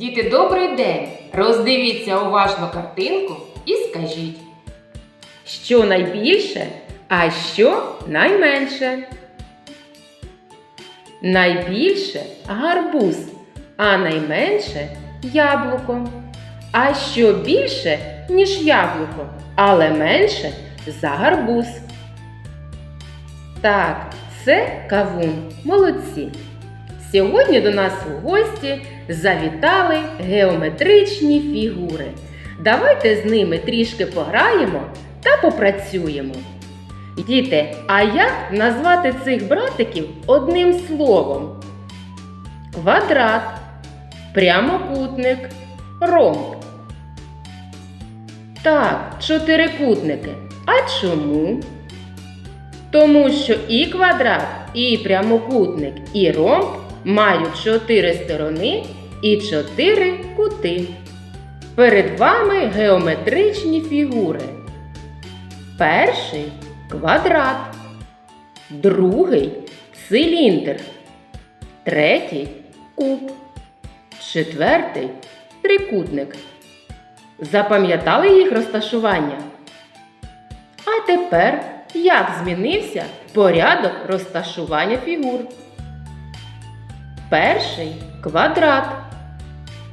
Діти, добрий день! Роздивіться уважно картинку і скажіть, що найбільше, а що найменше. Найбільше гарбуз, а найменше яблуко. А що більше, ніж яблуко, але менше за гарбуз. Так, це кавун. Молодці. Сьогодні до нас у гості завітали геометричні фігури. Давайте з ними трішки пограємо та попрацюємо. Діти, а як назвати цих братиків одним словом? Квадрат, прямокутник, ромб. Так, чотирикутники. А чому? Тому що і квадрат, і прямокутник, і ромб мають чотири сторони і чотири кути. Перед вами геометричні фігури. Перший квадрат, другий циліндр, третій куб, четвертий трикутник. Запам'ятали їх розташування? А тепер як змінився порядок розташування фігур? Перший квадрат,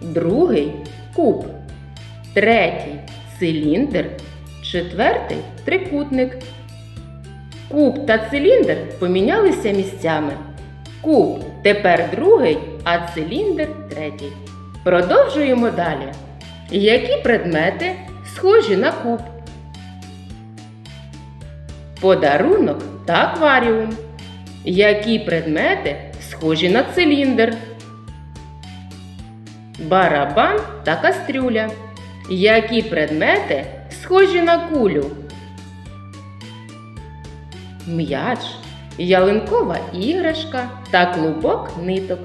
другий куб, третій циліндр, четвертий трикутник. Куб та циліндр помінялися місцями. Куб тепер другий, а циліндр третій. Продовжуємо далі. Які предмети схожі на куб? Подарунок та акваріум. Які предмети схожі на циліндр? Барабан та кастрюля. Які предмети схожі на кулю? М'яч, ялинкова іграшка та клубок ниток.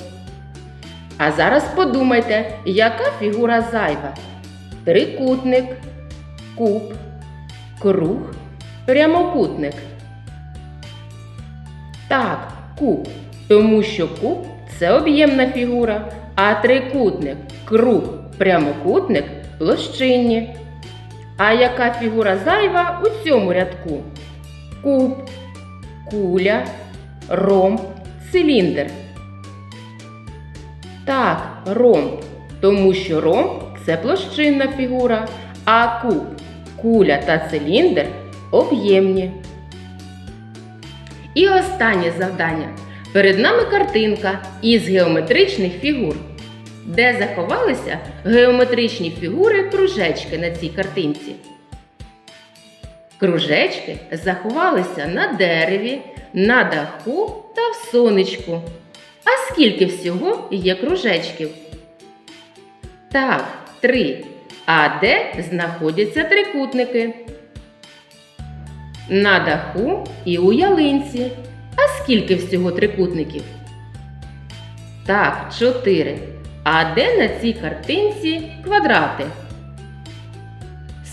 А зараз подумайте, яка фігура зайва? Трикутник, куб, круг, прямокутник. Так, куб, тому що куб це об'ємна фігура, а трикутник, круг, прямокутник площинні. А яка фігура зайва у цьому рядку? Куб, куля, ромб, циліндр. Так, ромб, тому що ромб це площинна фігура, а куб, куля та циліндр об'ємні. І останнє завдання. Перед нами картинка із геометричних фігур. Де заховалися геометричні фігури кружечки на цій картинці? Кружечки заховалися на дереві, на даху та в сонечку. А скільки всього є кружечків? Так, три. А де знаходяться трикутники? На даху і у ялинці. А скільки всього трикутників? Так, чотири. А де на цій картинці квадрати?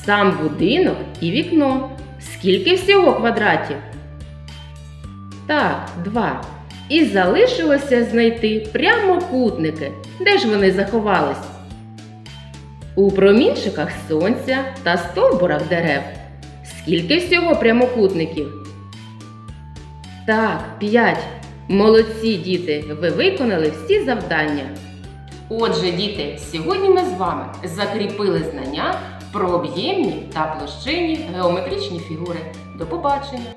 Сам будинок і вікно. Скільки всього квадратів? Так, два. І залишилося знайти прямокутники. Де ж вони заховались? У промінчиках сонця та стовбурах дерев. Скільки всього прямокутників? Так, п'ять. Молодці діти, ви виконали всі завдання. Отже, діти, сьогодні ми з вами закріпили знання про об'ємні та площинні геометричні фігури. До побачення!